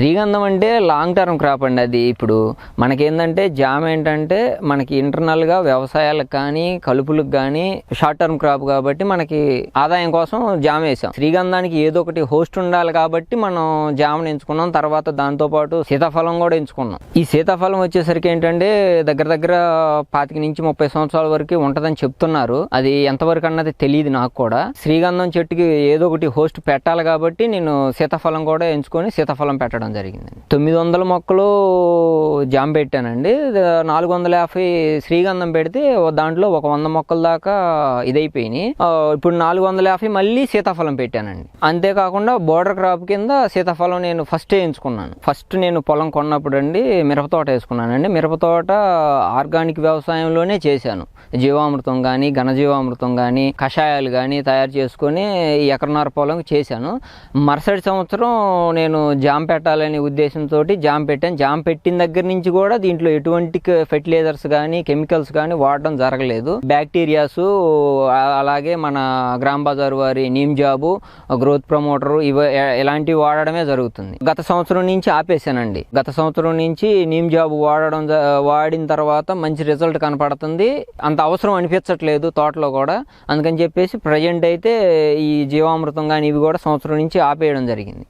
శ్రీగంధం అంటే long term crop అండి అది. ఇప్పుడు మనకేంటంటే జామ్ ఏంటంటే మనకి ఇంటర్నల్గా వ్యవసాయాలకు కానీ కలుపులకు కానీ షార్ట్ టర్మ్ క్రాప్ కాబట్టి మనకి ఆదాయం కోసం జామ వేసాం. శ్రీగంధానికి ఏదో ఒకటి హోస్ట్ ఉండాలి కాబట్టి మనం జామ్ని ఎంచుకున్నాం. తర్వాత దాంతోపాటు సీతాఫలం కూడా ఎంచుకున్నాం. ఈ సీతాఫలం వచ్చేసరికి ఏంటంటే దగ్గర దగ్గర పాతిక నుంచి ముప్పై సంవత్సరాల వరకు ఉంటుందని చెప్తున్నారు. అది ఎంతవరకు అన్నది తెలియదు నాకు కూడా. శ్రీగంధం చెట్టుకి ఏదో ఒకటి హోస్ట్ పెట్టాలి కాబట్టి నేను సీతాఫలం కూడా ఎంచుకొని సీతాఫలం పెట్టడం జరిగింది తొమ్మిది వందల మొక్కలు జామ పెట్టానండి. నాలుగు వందల యాభై శ్రీగంధం పెడితే దాంట్లో ఒక వంద మొక్కల దాకా ఇదైపోయినాయి. ఇప్పుడు నాలుగు వందల యాభై మళ్ళీ సీతాఫలం పెట్టానండి. అంతేకాకుండా బోర్డర్ క్రాప్ కింద సీతాఫలం నేను ఫస్ట్ వేయించుకున్నాను. ఫస్ట్ నేను పొలం కొన్నప్పుడు అండి మిరపతోట వేసుకున్నానండి. మిరపతోట ఆర్గానిక్ వ్యవసాయంలోనే చేశాను. జీవామృతం కానీ ఘనజీవామృతం కానీ కషాయాలు కానీ తయారు చేసుకొని ఈ ఎకరన్నర పొలం చేశాను. మరుసటి సంవత్సరం నేను జామ్ పెట్టాలనే ఉద్దేశంతో జామ్ పెట్టాను. జామ్ పెట్టిన దగ్గర నుంచి కూడా దీంట్లో ఎటువంటి ఫెర్టిలైజర్స్ కానీ కెమికల్స్ కానీ వాడడం జరగలేదు. బ్యాక్టీరియాస్ అలాగే మన గ్రామ్ బజార్ వారి నీమ్ జాబు గ్రోత్ ప్రమోటర్ ఇవ ఇలాంటివి వాడడమే జరుగుతుంది. గత సంవత్సరం నుంచి ఆపేశానండి. గత సంవత్సరం నుంచి నీమ్ జాబు వాడడం వాడిన తర్వాత మంచి రిజల్ట్ కనపడుతుంది. అంత అవసరం అనిపించట్లేదు తోటలో కూడా. అందుకని చెప్పేసి ప్రజెంట్ అయితే ఈ జీవామృతం కానీ ఇవి కూడా సంవత్సరం నుంచి ఆపేయడం జరిగింది.